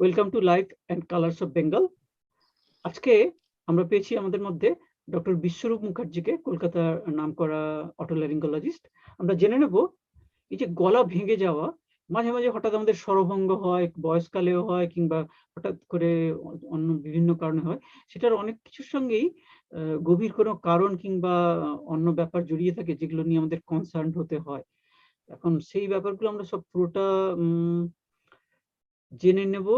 Welcome to light and colours of Bengal আজকে আমরা পেয়েছি আমাদের মধ্যে ডক্টর বিশ্বরূপ মুখার্জিকে কলকাতার নামকরা অটোলারিঙ্গোলজিস্ট আমরা জেনে নেব, এই যে গলা ভেঙে যাওয়া, মাঝে মাঝে হঠাৎ আমাদের স্বরভঙ্গ হয়, বয়সকালেও হয়, কিংবা হঠাৎ করে অন্য বিভিন্ন কারণে হয়, সেটার অনেক কিছুর সঙ্গেই গভীর কোনো কারণ কিংবা অন্য ব্যাপার জড়িয়ে থাকে যেগুলো নিয়ে আমাদের কনসার্ন হতে হয়। এখন সেই ব্যাপারগুলো আমরা সব পুরোটা জেনে নেব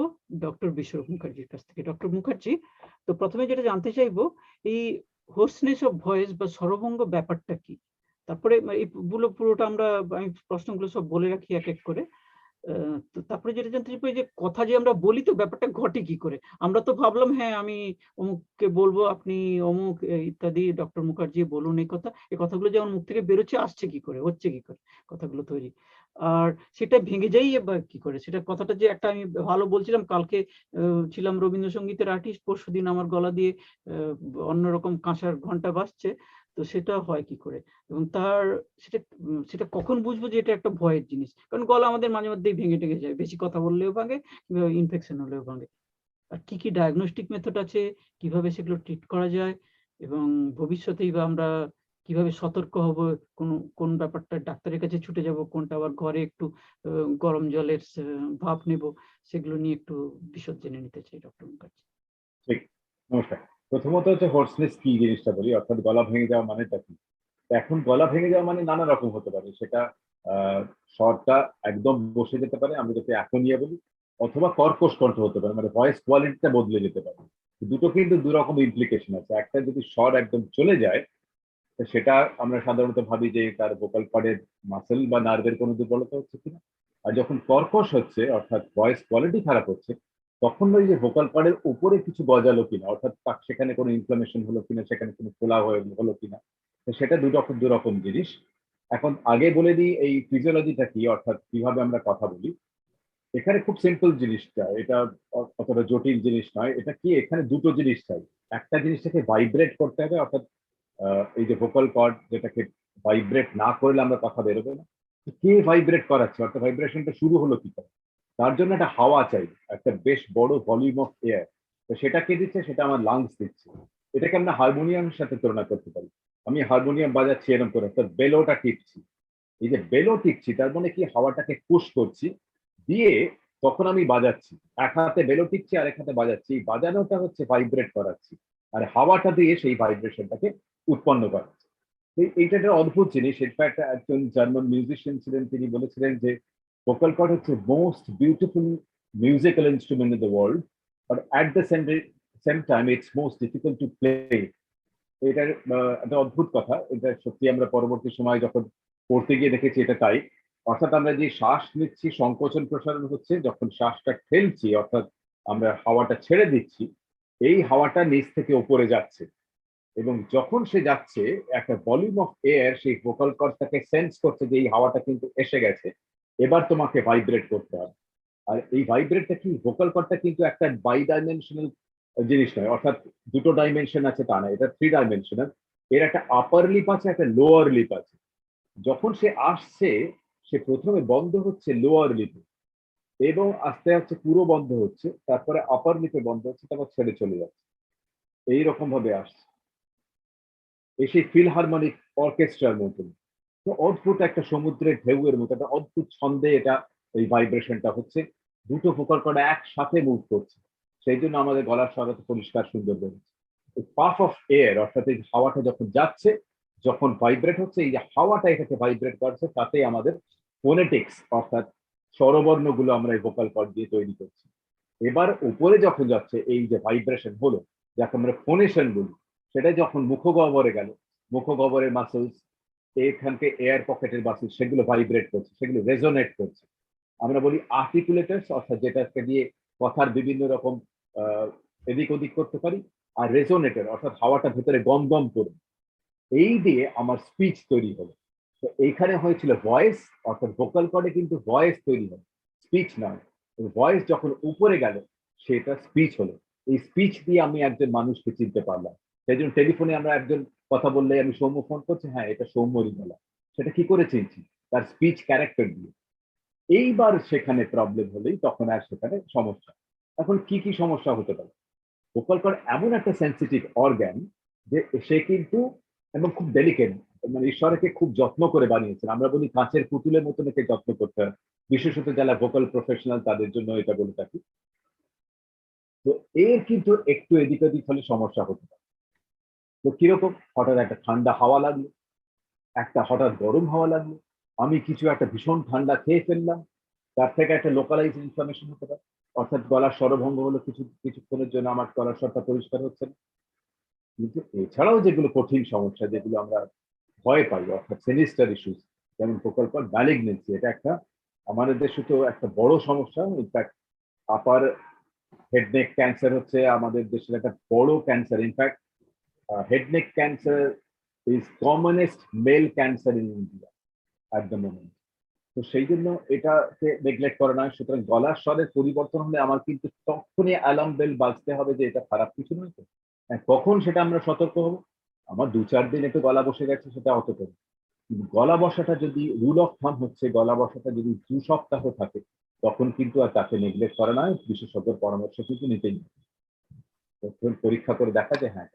ডক্টর বিশ্বরূপ মুখার্জির কাছ থেকে। ডক্টর মুখার্জি, তো প্রথমে যেটা জানতে চাইব, এই হোর্সনেস অফ ভয়েস বা স্বরভঙ্গ ব্যাপারটা কি? তারপরে পুরোটা আমরা, আমি প্রশ্নগুলো সব বলে রাখি এক এক করে। তো তারপরে যেটা জানতে চাইব যে কথা যে আমরা বলি তো ব্যাপারটা ঘটে কি করে? আমরা তো ভাবলাম হ্যাঁ আমি অমুককে বলব, আপনি অমুক ইত্যাদি, ডক্টর মুখার্জি বলুন এই কথা। এই কথাগুলো যেমন মুখ থেকে বেরোচ্ছে, আসছে কি করে, হচ্ছে কি করে কথাগুলো তৈরি। আর সেটা ভেঙে যাই বা কি করে? সেটা কথাটা যে একটা আমি ভালো বলছিলাম, কালকে ছিলাম রবীন্দ্রসঙ্গীতের আর্টিস্ট পরশু দিন আমার গলা দিয়ে অন্যরকম কাঁসার ঘণ্টা বাজছে, তো সেটা হয় কি করে? এবং তার, সেটা সেটা কখন বুঝব যে এটা একটা ভয়ের জিনিস? কারণ গলা আমাদের মাঝে মধ্যেই ভেঙে টেঙে যায়, বেশি কথা বললেও ভাঙে কিংবা ইনফেকশন হলেও ভাঙে। আর কি কি ডায়াগনস্টিক মেথড আছে, কীভাবে সেগুলো ট্রিট করা যায়, এবং ভবিষ্যতেই বা আমরা কীভাবে সতর্ক হব? কোন কোন ব্যাপারটা ডাক্তারের কাছে ছুটে যাব? কোনটা আবার ঘরে একটু গরম জলের ভাপ নেব? সেগুলো নিয়ে একটু বিশদ জেনে নিতে চাই ডক্টর মুখার্জি ঠিক, নমস্কার। প্রথমত হচ্ছে হোর্সনেস কি জিনিসটা বলি? অর্থাৎ গলা ভেঙে যাওয়া মানেটা কি? এখন গলা ভেঙে যাওয়া মানে নানা রকম হতে পারে। সেটা স্বরটা একদম বসে যেতে পারে। আমি যাতে এখনিয়া বলি। অথবা কর্কশ কণ্ঠ হতে পারে। মানে ভয়েস কোয়ালিটিটা বদলে যেতে পারে। দুটো কিন্তু দু রকম ইমপ্লিকেশন আছে। একটা যদি স্বর একদম চলে যায় সেটা আমরা সাধারণত ভাবি যে তার ভোকাল কর্ডের মাসেল বা নার্ভের কোনো দুর্বলতা হচ্ছে কিনা? আর যখন কর্কশ হচ্ছে, অর্থাৎ ভয়েস কোয়ালিটি খারাপ হচ্ছে, তখন ওই যে ভোকাল কর্ডের উপরে কিছু গজালো কিনা? অর্থাৎ তার সেখানে কোনো ইনফ্লামেশন হলো কিনা? সেখানে কোনো ফোলা হয়ে হলো কিনা? সেটা দু রকম দু রকম জিনিস। এখন আগে বলে দিই, এই ফিজিওলজিটা কি? অর্থাৎ কীভাবে আমরা কথা বলি? এখানে খুব সিম্পল জিনিসটা, এটা অতটা জটিল জিনিস নয়। এটা কি? এখানে দুটো জিনিস চাই। একটা জিনিসটাকে ভাইব্রেট করতে হবে, অর্থাৎ এই যে ভোকাল কর্ড যেটাকে ভাইব্রেট না করলে আমরা কথা বেরোবে না। কে ভাইব্রেট করাচ্ছে? অর্থাৎ ভাইব্রেশনটা শুরু হলো কি করে? তার জন্য একটা হাওয়া চাই, একটা বেশ বড় ভলিউম অফ এয়ার তো সেটা কে দিচ্ছে, সেটা আমার লাংস দিচ্ছে। এটাকে আমরা হারমোনিয়ামের সাথে তুলনা করতে পারি। আমি হারমোনিয়াম বাজাচ্ছি এরকম করে, অর্থাৎ বেলোটা টিপছি। এই যে বেলো টিপছি, তার মানে কি? হাওয়াটাকে পুশ করছি, দিয়ে তখন আমি বাজাচ্ছি। এক হাতে বেলো টিপছি আর এক হাতে বাজাচ্ছি। বাজানোটা হচ্ছে ভাইব্রেট করাচ্ছি। আর হাওয়াটা দিয়ে সেই ভাইব্রেশনটাকে উৎপন্ন এই- এইটা একটা অদ্ভুত জিনিস। ইনফ্যাক্ট একজন জার্মান মিউজিশিয়ান ছিলেন, তিনি বলেছিলেন যে ভোকাল কর্ড হচ্ছে most beautiful musical instrument in the world but at the same same time it's most difficult to play এটার একটা অদ্ভুত কথা। এটা সত্যি আমরা পরবর্তী সময় যখন পড়তে গিয়ে দেখেছি, এটা তাই। অর্থাৎ আমরা যে শ্বাস নিচ্ছি, সংকোচন প্রসারণ হচ্ছে, যখন শ্বাসটা ঠেলছি, অর্থাৎ আমরা হাওয়াটা ছেড়ে দিচ্ছি এই হাওয়াটা নিচ থেকে উপরে যাচ্ছে। এবং যখন সে যাচ্ছে, একটা ভলিউম অফ এয়ার সেই ভোকাল কর্ডটাকে সেন্স করছে যে এই হাওয়াটা কিন্তু এসে গেছে, এবার তোমাকে ভাইব্রেট করতে হবে। আর এই ভাইব্রেটটা কি? ভোকাল কর্ডটা কিন্তু একটা বাই ডাইমেনশনাল জিনিস নয়, অর্থাৎ দুটো ডাইমেনশন আছে তা না, এটা থ্রি ডাইমেনশনাল এর একটা আপার লিপ আছে, একটা লোয়ার লিপ আছে। যখন সে আসছে, সে প্রথমে বন্ধ হচ্ছে লোয়ার লিপে এবং আস্তে আস্তে পুরো বন্ধ হচ্ছে, তারপরে আপার লিপে বন্ধ হচ্ছে, তারপর ছেড়ে চলে যাচ্ছে। এইরকম ভাবে আসছে। এই সেই ফিলহারমোনিক অর্কেস্ট্রার মতন। তো অদ্ভুত একটা সমুদ্রের ঢেউয়ের মতো, একটা অদ্ভুত ছন্দে এটা এই ভাইব্রেশনটা হচ্ছে। দুটো ফোকাল করে একসাথে মুভ করছে। সেই জন্য আমাদের গলার স্বর পরিষ্কার সুন্দর বেরোচ্ছে পাফ অফ এয়ার অর্থাৎ এই হাওয়াটা যখন যাচ্ছে, যখন ভাইব্রেট হচ্ছে, এই যে হাওয়াটা এটাকে ভাইব্রেট করছে তাতে আমাদের ফোনেটিক্স অর্থাৎ স্বরবর্ণগুলো আমরা এই ভোকাল কর্ড দিয়ে তৈরি করছি। এবার উপরে যখন যাচ্ছে, এই যে ভাইব্রেশন হলো, যাকে আমরা ফোনেশন বলি, সেটা যখন মুখগহ্বরে গেল, মুখগহ্বরের মাসেলস এখানকে এয়ার পকেটের মাসেল সেগুলো ভাইব্রেট করছে, সেগুলো রেজোনেট করছে। আমরা বলি আর্টিকুলেটার্স অর্থাৎ যেটাকে দিয়ে কথার বিভিন্ন রকম এদিক ওদিক করতে পারি, আর রেজোনেটর অর্থাৎ হাওয়াটা ভেতরে গম গম করবে এই দিয়ে আমার স্পিচ তৈরি হলো। এইখানে হয়েছিল ভয়েস অর্থাৎ ভোকাল কর্ডে কিন্তু ভয়েস তৈরি হয় স্পিচ নয়। ভয়েস যখন উপরে গেল, সেটা স্পিচ হলো। এই স্পিচ দিয়ে আমি একজন মানুষকে চিনতে পারলাম। সেই জন্য টেলিফোনে আমরা একজন কথা বললে আমি সৌম্য ফোন করছি হ্যাঁ এটা সৌম্যরই বলা সেটা কি করে চিনছি? তার স্পিচ ক্যারেক্টার দিয়ে। এইবার সেখানে প্রবলেম হলেই তখন আর সেখানে সমস্যা। এখন কি কি সমস্যা হতে পারে? ভোকাল কর্ড এমন একটা সেন্সিটিভ অর্গ্যান যে সে কিন্তু, এবং খুব ডেলিকেট মানে ঈশ্বরকে খুব যত্ন করে বানিয়েছেন। আমরা বলি কাঁচের পুতুলের মতন একে যত্ন করতে হয়। বিশেষত যারা ভোকাল প্রফেশনাল তাদের জন্য এটা বলে থাকি। তো এর কিন্তু একটু এদিক ওদিক হলে সমস্যা হতে পারে। তো কীরকম? হঠাৎ একটা ঠান্ডা হাওয়া লাগল। একটা হঠাৎ গরম হাওয়া লাগল। আমি কিছু একটা ভীষণ ঠান্ডা খেয়ে ফেললাম। তার থেকে একটা লোকালাইজ ইনফরমেশন হতে পারে। অর্থাৎ গলার স্বরভঙ্গ হলো কিছু, কিছুক্ষণের জন্য আমার গলার স্বরটা পরিষ্কার হচ্ছে না। কিন্তু এছাড়াও যেগুলো কঠিন সমস্যা, যেগুলো আমরা ভয় পাই অর্থাৎ সেনিস্টার ইস্যুস যেমন প্রকল্প ম্যালিগনেন্সি এটা একটা আমাদের দেশে তো একটা বড় সমস্যা ইনফ্যাক্ট আপার হেডনেক ক্যান্সার হচ্ছে আমাদের দেশের একটা বড় cancer in fact head neck cancer is commonest male cancer in India at the moment তো সেই জন্য এটাকে নেগলেক্ট করা নয় সুতরাং গলার স্বরের পরিবর্তন হলে আমার কিন্তু তখনই অ্যালার্ম বেল বাজতে হবে যে এটা খারাপ কিছু নয় তো। হ্যাঁ, কখন সেটা আমরা সতর্ক হব? আমার দু চার দিন একটু গলা বসে গেছে, সেটা অত করে কিন্তু গলা বসাটা যদি রুল অফ থাম হচ্ছে, গলা বসাটা যদি দু সপ্তাহ থাকে, তখন কিন্তু আর তাকে নেগলেক্ট করা নয়, বিশেষজ্ঞের পরামর্শ কিন্তু নিতেই পরীক্ষা করে দেখা যায় হ্যাঁ।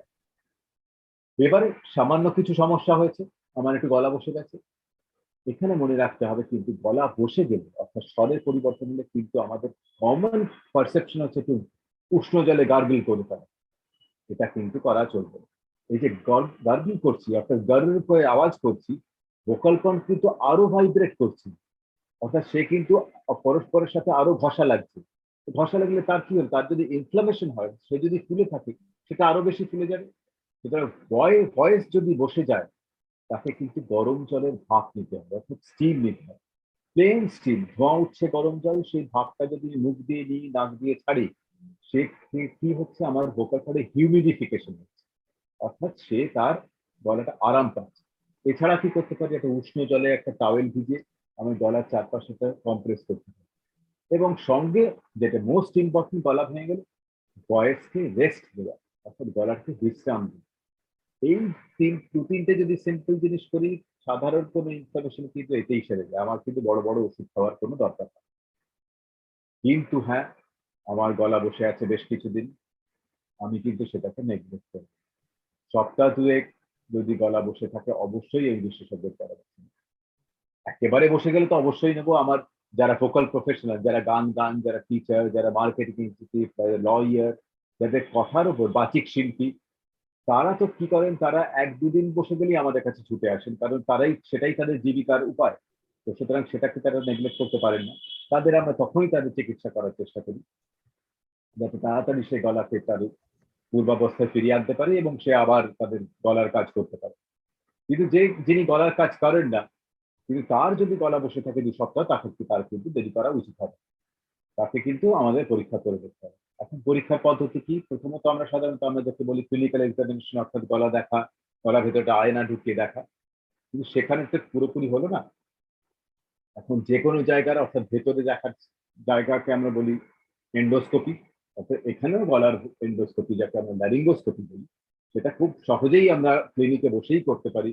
এবারে সামান্য কিছু সমস্যা হয়েছে, আমার একটু গলা বসে গেছে। এখানে মনে রাখতে হবে কিন্তু গলা বসে গেলে, অর্থাৎ স্বরের পরিবর্তন হলে কিন্তু আমাদের কমন পারসেপশন হচ্ছে একটু উষ্ণ জলে গার্গিল করে ফেলা। এটা কিন্তু করা চলবে না। এই যে গার্গিল করছি, অর্থাৎ গার্গের করে আওয়াজ করছি ভোকাল কর্ড কিন্তু আরও ভাইব্রেট করছি। অর্থাৎ সে কিন্তু পরস্পরের সাথে আরও ঘষা লাগছে। ঘষা লাগলে তার কি হল তার যদি ইনফ্লামেশন হয়, সে যদি ফুলে থাকে, সেটা আরও বেশি ফুলে যাবে। সুতরাং ভয়েস যদি বসে যায়, তাকে কিন্তু গরম জলের ভাপ নিতে হবে, অর্থাৎ স্টিম নিতে হবে। প্লেন স্টিম ধোঁয়া উঠছে গরম জল, সেই ভাপটা যদি মুখ দিয়ে নিই, নাক দিয়ে ছাড়ি, সে কি- হচ্ছে? আমার ভোকাল কর্ডে হিউমিডিফিকেশন হচ্ছে। অর্থাৎ সে তার গলাটা আরাম পাচ্ছে। এছাড়া কি করতে পারি? একটা উষ্ণ জলে একটা টাওয়েল ভিজে আমি গলার চারপাশেটা কম্প্রেস করতে পারি। এবং সঙ্গে যেটা মোস্ট ইম্পর্টেন্ট গলা ভেঙে গেলে ভয়েসকে রেস্ট দেওয়া, অর্থাৎ গলাকে বিশ্রাম দেওয়া। এই তিন, দু তিনটে যদি সিম্পল জিনিস করি, সাধারণ কোনো ইনফরমেশন কিন্তু এতেই সেরে যায়। আমার কিন্তু বড় বড় ওষুধ খাওয়ার কোনো দরকার নেই কিন্তু হ্যাঁ আমার গলা বসে আছে বেশ কিছুদিন। আমি কিন্তু সেটাকে নেগলেক্ট করি। সপ্তাহ দুয়েক যদি গলা বসে থাকে, অবশ্যই এই বিশেষজ্ঞের পরামর্শ। একেবারে বসে গেলে তো অবশ্যই নেব আমার যারা ভোকাল প্রফেশনাল যারা গান গান, যারা টিচার যারা মার্কেটিং ইনস্টিটিউট লয়ার যাদের কথার উপর বাচিক শিল্পী, তারা তো কি করেন, তারা এক দুদিন বসে গেলেই আমাদের কাছে ছুটে আসেন, কারণ তারাই, সেটাই তাদের জীবিকার উপায়। তো সুতরাং সেটাকে তারা নেগলেক্ট করতে পারেন না। তাদের আমরা তখনই তাদের চিকিৎসা করার চেষ্টা করি। যাতে তাড়াতাড়ি সে গলাকে তার পূর্বাবস্থায় ফিরিয়ে আনতে পারে এবং সে আবার তাদের গলার কাজ করতে পারে। কিন্তু যে, যিনি গলার কাজ করেন না, কিন্তু তার যদি গলা বসে থাকে দু সপ্তাহ, তাকে তার কিন্তু দেরি করা উচিত হবে। তাকে কিন্তু আমাদের পরীক্ষা করে দেখতে হবে। এখন পরীক্ষার পদ্ধতি কি? প্রথমত আমরা সাধারণত আমরা যাকে বলি ক্লিনিক্যাল এক্সামিনেশন অর্থাৎ গলা দেখা, গলা ভেতরটা আয়না ঢুকিয়ে দেখা। কিন্তু সেখানে তো পুরোপুরি হলো না। এখন যে কোনো জায়গার, অর্থাৎ ভেতরে দেখার জায়গাকে আমরা বলি এন্ডোস্কোপি অর্থাৎ এখানেও গলার এন্ডোস্কোপি যাকে আমরা ল্যারিঙ্গোস্কোপি বলি, সেটা খুব সহজেই আমরা ক্লিনিকে বসেই করতে পারি।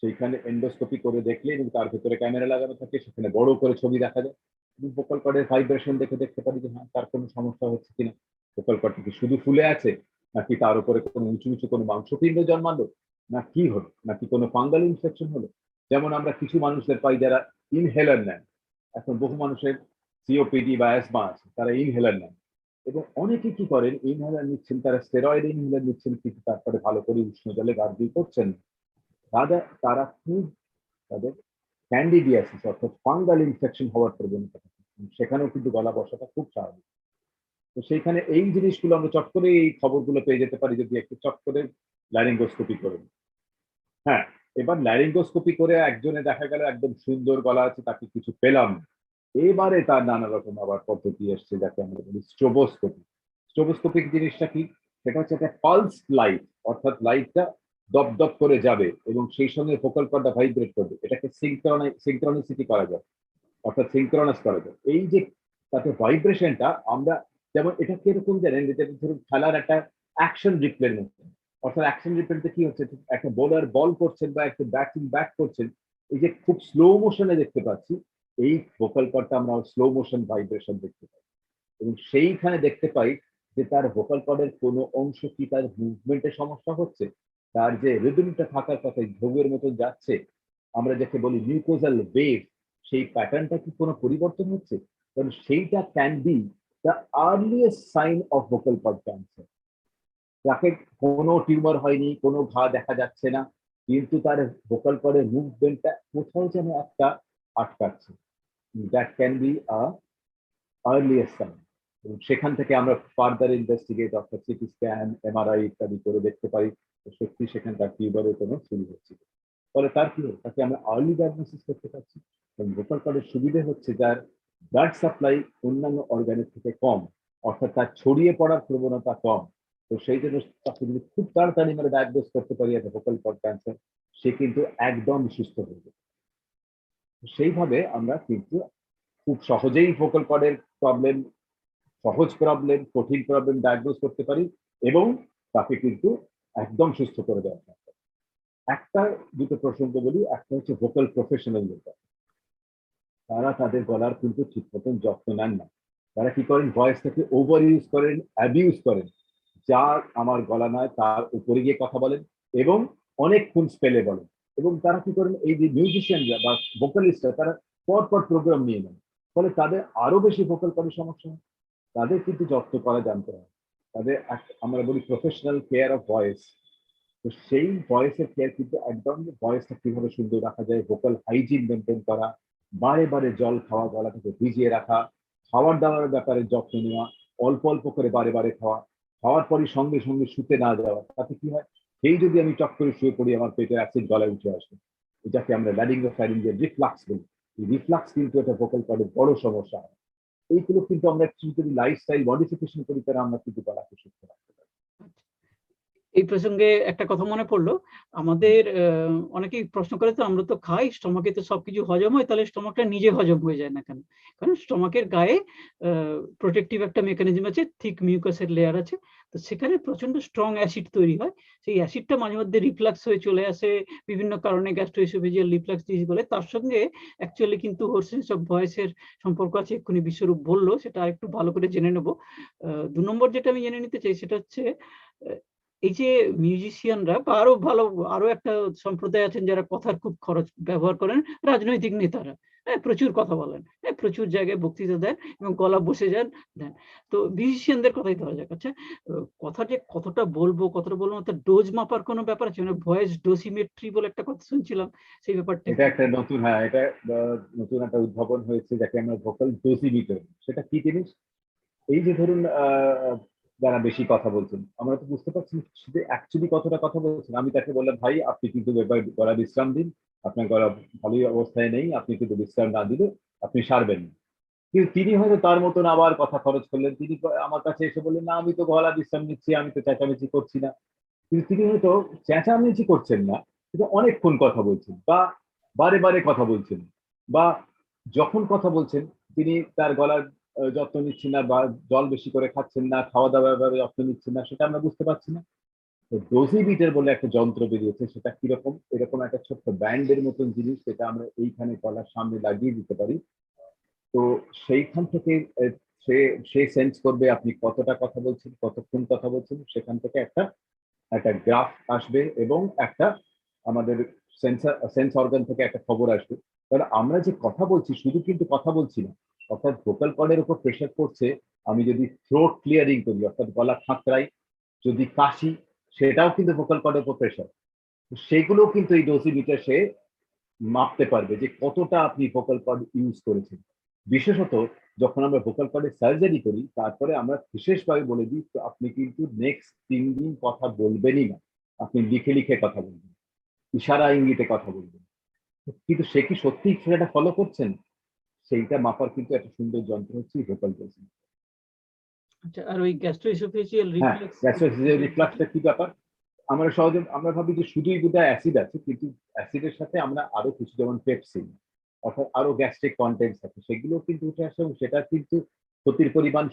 সেইখানে এন্ডোস্কোপি করে দেখলে এবং তার ভেতরে ক্যামেরা লাগানো থাকে, সেখানে বড় করে ছবি দেখা যায়। এবং ভোকাল কর্ডের ভাইব্রেশন দেখে দেখতে পারি যে হ্যাঁ তার কোনো সমস্যা হচ্ছে কিনা। ভোকাল কর্ডটা কি শুধু ফুলে আছে, নাকি তার উপরে কোনো উঁচু উঁচু কোনো মাংসপিণ্ড জন্মালো, না কি হলো, নাকি কোনো ফাঙ্গাল ইনফেকশন হলো? যেমন আমরা কিছু মানুষদের পাই যারা ইনহেলার নেন। এখন বহু মানুষের সিওপিডি বা অ্যাসমা আছে, তারা ইনহেলার নেন। এবং অনেকে কি করেন ইনহেলার নিচ্ছেন, তারা স্টেরয়েড ইনহেলার নিচ্ছেন, কিন্তু তারপরে ভালো করে উষ্ণ জলে গার্গিল করছেন না। তারা খুব, তাদের ক্যান্ডিডিয়াসিস অর্থাৎ ফাঙ্গাল ইনফেকশন হওয়ার প্রবণতা সেখানেও কিন্তু গলা বসাটা খুব স্বাভাবিক তো সেইখানে এই জিনিসগুলো আমরা চট করে এই খবরগুলো পেয়ে যেতে পারি যদি একটু চট করে ল্যারিঙ্গোস্কোপি করে নিই। হ্যাঁ এবার ল্যারিঙ্গোস্কোপি করে একজনে দেখা গেল একদম সুন্দর গলা আছে, তাকে কিছু পেলাম না। এবারে তার নানা রকম আবার পদ্ধতি এসছে যাকে আমরা বলি স্ট্রোবোস্কোপি। স্ট্রোবোস্কোপিক জিনিসটা কি? সেটা হচ্ছে একটা পালস লাইট অর্থাৎ লাইটটা দপ দপ করে যাবে এবং সেই সঙ্গে ফোকাল কর্ডটা ভাইব্রেট করবে। এটাকে সিঙ্ক্রনিসিটি করা যায়, অর্থাৎ সিঙ্ক্রনাস করা যায়। এই যে তাতে ভাইব্রেশনটা আমরা যেমন এটা কীরকম জানেন? যেটা ধরুন খেলার একটা অ্যাকশন রিপ্লের মতো অর্থাৎ অ্যাকশন রিপ্লেতে কি হচ্ছে? একটা বোলার বল করছেন বা একটা ব্যাটিং ব্যাক করছেন, এই যে খুব স্লো মোশনে দেখতে পাচ্ছি এই ভোকাল কর্ডটা আমরা স্লো মোশন ভাইব্রেশন দেখতে পাই। এবং সেইখানে দেখতে পাই যে তার ভোকাল কর্ডের কোনো অংশ কি তার মুভমেন্টের সমস্যা হচ্ছে? তার যে রিদমটা থাকার কথা ঢোগের মতো যাচ্ছে, আমরা যাকে বলি মিউকোজাল ওয়েভ সেই প্যাটার্নটা কি কোনো পরিবর্তন হচ্ছে? কারণ সেইটা can be the earliest sign of vocal cord cancer তাকে কোনো টিউমার হয়নি, কোনো ঘা দেখা যাচ্ছে না, কিন্তু তার ভোকাল কর্ডের মুভমেন্টটা কোথাও যেন একটা আটকাচ্ছে। That can be a earliest sign এবং সেখান থেকে আমরা ফার্দার ইনভেস্টিগেট অর্থাৎ সিটি স্ক্যান এমআরআই ইত্যাদি করে দেখতে পারি সত্যি সেখানকার টিউবারের কোনো শুরু হচ্ছে ফলে তার কি হয় তাকে আমরা আর্লি ডায়াগনোসিস করতে পারছি। এবং ভোকাল কর্ডের সুবিধে হচ্ছে যার ব্লাড সাপ্লাই অন্যান্য অর্গানের থেকে কম, অর্থাৎ তার ছড়িয়ে পড়ার প্রবণতা কম। তো সেই জন্য তাকে যদি খুব তাড়াতাড়ি আমরা ডায়াগনোস করতে পারি একটা ভোকাল কর্ড ক্যান্সার সে কিন্তু একদম সুস্থ হয়ে যাবে। সেইভাবে আমরা কিন্তু খুব সহজেই ভোকাল কর্ডের প্রবলেম সহজ প্রবলেম কঠিন প্রবলেম ডায়াগনোস করতে পারি এবং তাকে কিন্তু একদম সুস্থ করে দেওয়া একটা দুটো প্রসঙ্গ বলি, একটা হচ্ছে ভোকাল প্রফেশনাল তারা তাদের গলার কিন্তু ঠিক মতন যত্ন নেন না। তারা কি করেন ভয়েসটাকে ওভার ইউজ করেন অ্যাবিউজ করেন। যার আমার গলা নয়, তার উপরে গিয়ে কথা বলেন এবং অনেকক্ষণ স্পেলে বলেন। এবং তারা কি করেন? এই যে মিউজিশিয়ানরা বা ভোকালিস্টরা তারা পর পর প্রোগ্রাম নিয়ে নেন। ফলে তাদের আরও বেশি ভোকাল করার সমস্যা হয়। তাদের কিন্তু যত্ন করা জানতে হয়। তাদের আমরা বলি প্রফেশনাল কেয়ার অফ ভয়েস তো সেই ভয়েসের কেয়ার কিন্তু একদম ভয়েসটা কীভাবে সুন্দর রাখা যায় ভোকাল হাইজিন মেনটেন করা, বারে বারে জল খাওয়া গলাটাকে ভিজিয়ে রাখা, খাওয়ার দাওয়ার ব্যাপারে যত্ন নেওয়া, অল্প অল্প করে বারে বারে খাওয়া, খাওয়ার পরই সঙ্গে সঙ্গে শুতে না যাওয়া, তাতে কি হয়? সেই যদি আমি টক করে শুয়ে পড়ি, আমার পেটের অ্যাসিড গলায় উঠে আসবে এটাকে আমরা ল্যাডিং ফ্যারিঙ্গের রিফ্লাক্স বলি। এই রিফ্লাক্স কিন্তু একটা ভোকাল কর্ডের বড় সমস্যা। হয় এইগুলো কিন্তু আমরা যদি লাইফস্টাইল মডিফিকেশন করি, তারা আমরা কিন্তু গলাকে সুস্থ রাখতে পারি। এই প্রসঙ্গে একটা কথা মনে পড়ল। আমাদের অনেকেই প্রশ্ন করে, তো আমরা তো খাই, স্টমাকে তো সবকিছু হজম হয়, তাহলে স্টমাকটা নিজে হজম হয়ে যায় না কেন? কারণ স্টমাকের গায়ে প্রোটেক্টিভ একটা মেকানিজম আছে থিক মিউকাসের লেয়ার আছে, তো সেখানে প্রচণ্ড স্ট্রং অ্যাসিড তৈরি হয়। সেই অ্যাসিডটা মাঝে মধ্যে রিফ্লাক্স হয়ে চলে আসে, বিভিন্ন কারণে গ্যাস্ট্রোইসোফেজিয়াল রিফ্লাক্স ডিজিজ বলে। তার সঙ্গে অ্যাকচুয়ালি কিন্তু হোর্সেন্স অফ ভয়েসের সম্পর্ক আছে, এক্ষুনি বিশ্বরূপ বলল, সেটা আরেকটু ভালো করে জেনে নেব। দু নম্বর যেটা আমি জেনে নিতে চাই, সেটা হচ্ছে এই যে মিউজিশিয়ানরা বা আরও ভালো, আরও একটা সম্প্রদায় আছেন যারা কথার খুব খরচ ব্যবহার করেন, রাজনৈতিক নেতারা। হ্যাঁ প্রচুর কথা বলেন। হ্যাঁ প্রচুর জায়গায় বক্তৃতা দেন এবং গলা বসে যান, দেন। তো মিউজিশিয়ানদের কথাই ধরা যাক। আচ্ছা কথা যে কতটা বলব কতটা বলব তার ডোজ মাপার কোনো ব্যাপার আছে? মানে ভয়েস ডোসিমেট্রি বলে একটা কথা শুনছিলাম, সেই ব্যাপারটা এটা একটা নতুন হ্যাঁ এটা নতুন একটা উদ্ভাবন হয়েছে যাকে আমরা ভোকাল ডোসিমিটার সেটা কি জিনিস? এই যে ধরুন যারা বেশি কথা বলছেন, আমরা তো বুঝতে পারছি শুধু অ্যাকচুয়ালি কতটা কথা বলছেন। আমি তাকে বললাম, ভাই, আপনি কিন্তু এবার গলা বিশ্রাম দিন। আপনার গলা ভালোই অবস্থায় নেই। আপনি কিন্তু বিশ্রাম না দিলে আপনি সারবেন না। কিন্তু তিনি হয়তো তার মতন আবার কথা খরচ করলেন। তিনি আমার কাছে এসে বললেন, না, আমি তো গলা বিশ্রাম নিচ্ছি, আমি তো চেঁচামেচি করছি না। কিন্তু তিনি হয়তো চেঁচামেচি করছেন না, কিন্তু অনেকক্ষণ কথা বলছেন বা বারে বারে কথা বলছেন বা যখন কথা বলছেন, তিনি তার গলার যত্ন নিচ্ছেন না বা জল বেশি করে খাচ্ছেন না খাওয়া দাওয়ার ব্যাপারে যত্ন নিচ্ছেন না, সেটা আমরা বুঝতে পারছি না। তো ডোজিমিটার বলে একটা যন্ত্র বেরিয়েছে, সেটা কীরকম? এরকম একটা ছোট্ট ব্যান্ডের মতন জিনিস, সেটা আমরা এইখানে গলার সামনে লাগিয়ে দিতে পারি। তো সেইখান থেকে সে সে সেন্স করবে আপনি কতটা কথা বলছেন, কতক্ষণ কথা বলছেন, সেখান থেকে একটা একটা গ্রাফ আসবে এবং একটা আমাদের সেন্সার সেন্স অর্গান থেকে একটা খবর আসবে। তাহলে আমরা যে কথা বলছি, শুধু কিন্তু কথা বলছি না অর্থাৎ ভোকাল কর্ডের উপর প্রেশার পড়ছে, আমি যদি থ্রোট ক্লিয়ারিং করি, অর্থাৎ গলা খাঁকড়াই, যদি কাশি, সেটাও কিন্তু ভোকাল কর্ডের উপর প্রেশার সেগুলোও কিন্তু এই ডোসিমিটার সে মাপতে পারবে যে কতটা আপনি ভোকাল কর্ড ইউজ করেছেন। বিশেষত যখন আমরা ভোকাল কর্ডের সার্জারি করি, তারপরে আমরা বিশেষভাবে বলে দিই আপনি কিন্তু নেক্সট তিন দিন কথা বলবেনই না। আপনি লিখে লিখে কথা বলবেন, ইশারা ইঙ্গিতে কথা বলবেন। কিন্তু সে কি সত্যি সেটা ফলো করছেন? সেইটা মাপার কিন্তু একটা সুন্দর যন্ত্র হচ্ছে ভোকাল ডোসিং আচ্ছা আর ওই গ্যাস্ট্রোইসোফেজিয়াল রিফ্লেক্স রিফ্লাক্সটা কি? ব্যাপার? আমরা সহজে আমরা ভাবি যে শুধুই বোধহয় অ্যাসিড আছে কিন্তু অ্যাসিডের সাথে আমরা আরও কিছু যেমন পেপসিন অর্থাৎ আরও গ্যাস্ট্রিক কন্টেন্টস আছে সেগুলো কিন্তু উঠে আসে এবং সেটা কিন্তু ক্ষতির পরিমাণ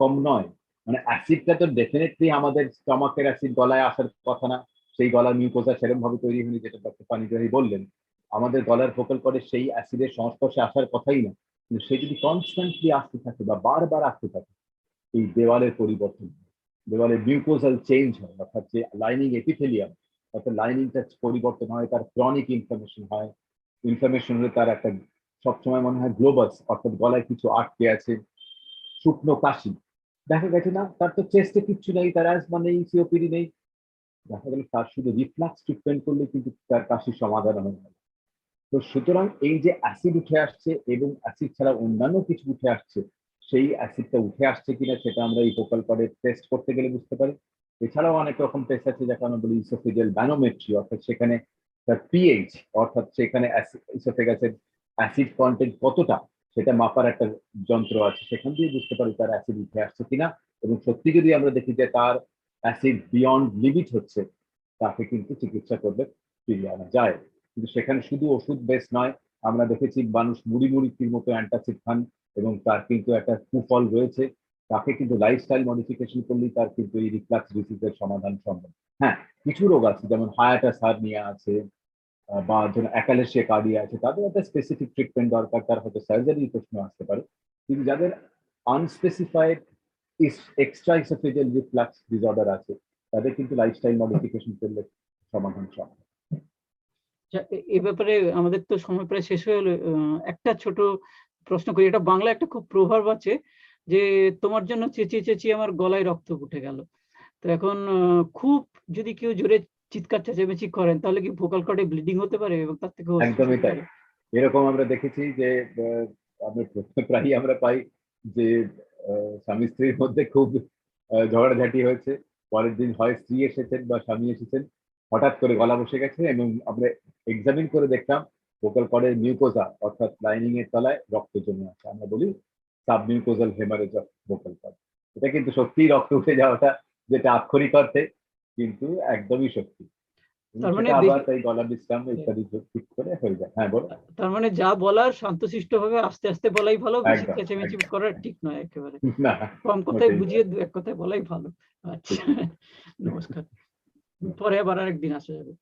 কম নয়। মানে অ্যাসিডটা তো ডেফিনেটলি আমাদের স্টমাকের অ্যাসিড গলায় আসার কথা না সেই গলার মিউকোজা সেরকম ভাবে তৈরি হয়নি যেটা ডক্টর পানিগ্রাহী বললেন। আমাদের গলার ফোকাল করে সেই অ্যাসিডের সংস্পর্শে আসার কথাই না। কিন্তু সে যদি কনস্ট্যান্টলি আসতে থাকে বা বারবার আসতে থাকে, এই দেওয়ালের পরিবর্তন। দেওয়ালের মিউকোজাল চেঞ্জ হয়, অর্থাৎ যে লাইনিং এপিথেলিয়াম অর্থাৎ লাইনিংটা পরিবর্তন হয়, তার ক্রনিক ইনফ্লামেশন হয়। ইনফ্লামেশন হলে তার একটা সবসময় মনে হয় গ্লোবাস অর্থাৎ গলায় কিছু আটকে আছে, শুকনো কাশি। দেখা গেছে না, তার তো চেস্টে কিচ্ছু নেই, তার অ্যাজমা নেই সিওপিডি নেই। দেখা গেল তার শুধু রিফ্লাক্স ট্রিটমেন্ট করলে কিন্তু তার কাশির সমাধান হয়ে। গেল তো সুতরাং এই যে অ্যাসিড উঠে আসছে এবং অ্যাসিড ছাড়া অন্যান্য কিছু উঠে আসছে, সেই অ্যাসিডটা উঠে আসছে কিনা সেটা আমরা এই ফোকাল পরে টেস্ট করতে গেলে বুঝতে পারি। এছাড়াও অনেক রকম টেস্ট আছে যাকে আমরা বলি ইসোফিজিয়াল ব্যানোমেট্রি অর্থাৎ সেখানে তার পিএইচ অর্থাৎ সেখানে ইসোফেগাসের অ্যাসিড কন্টেন্ট কতটা, সেটা মাপার একটা যন্ত্র আছে। সেখান দিয়ে বুঝতে পারি তার অ্যাসিড উঠে আসছে কিনা এবং সত্যি যদি আমরা দেখি যে তার অ্যাসিড বিয়ন্ড লিমিট হচ্ছে, তাকে কিন্তু চিকিৎসা করলে ফিরিয়ে আনা যায়। কিন্তু সেখানে শুধু ওষুধ বেস নয় আমরা দেখেছি মানুষ মুড়ি মুড়ির মতো অ্যান্টাসিড খান এবং তার কিন্তু একটা কুফল রয়েছে। তাকে কিন্তু লাইফস্টাইল মডিফিকেশন করলেই তার কিন্তু এই রিফ্লাক্স ডিসিজের সমাধান সম্ভব। হ্যাঁ কিছু রোগ আছে যেমন হায়াটাস হার্নিয়া আছে আহ, বা ধরুন একালেশিয়া কার্ডিয়া আছে তাদের একটা স্পেসিফিক ট্রিটমেন্ট দরকার তার হয়তো সার্জারি প্রশ্ন আসতে পারে। কিন্তু যাদের unspecified extra oesophageal reflux disorder আছে তাদের কিন্তু লাইফস্টাইল মডিফিকেশন করলে সমাধান সম্ভব। এ- এ ব্যাপারে আমাদের তো সময় প্রায় শেষ হয়ে হলো একটা ছোট প্রশ্ন করি। এটা বাংলা একটা খুব প্রভাব আছে যে তোমার জন্য চেঁচিয়ে চেঁচিয়ে আমার গলায় রক্ত উঠে গেল। তো এখন খুব যদি কেউ জোরে চিৎকার চেঁচামেচি করেন তাহলে কি ভোকাল কর্ডে ব্লিডিং হতে পারে এবং তার থেকে একদমই তাই। এরকম আমরা দেখেছি যে আমরা প্রায়ই আমরা পাই যে স্বামী স্ত্রীর মধ্যে খুব ঝগড়াঝাটি হয়েছে। পরের দিন হয় স্ত্রী এসেছেন বা স্বামী এসেছেন। হঠাৎ করে গলা বসে গেছে এবং আমরা এক্সামিন করে দেখলাম ভোকাল কর্ডের মিউকোজা অর্থাৎ লাইনিং এর তলায় রক্ত জমে আছে। আমরা বলি sub submucosal haemorrhage of vocal cord এটা কিন্তু সত্যিই রক্ত উঠে যাওয়াটা যেটা আক্ষরিক অর্থে কিন্তু একদমই সত্যি। তার মানে হয়ে। যায়। হ্যাঁ তার মানে যা বলার শান্তশিষ্ট ভাবে আস্তে আস্তে বলাই ভালো বেশি একদম, করা ঠিক নয় একেবারে। কম কথায় বুঝিয়ে দু এক কথায় বলাই ভালো। আচ্ছা নমস্কার। পরে আবার আরেকদিন আসা যাবে।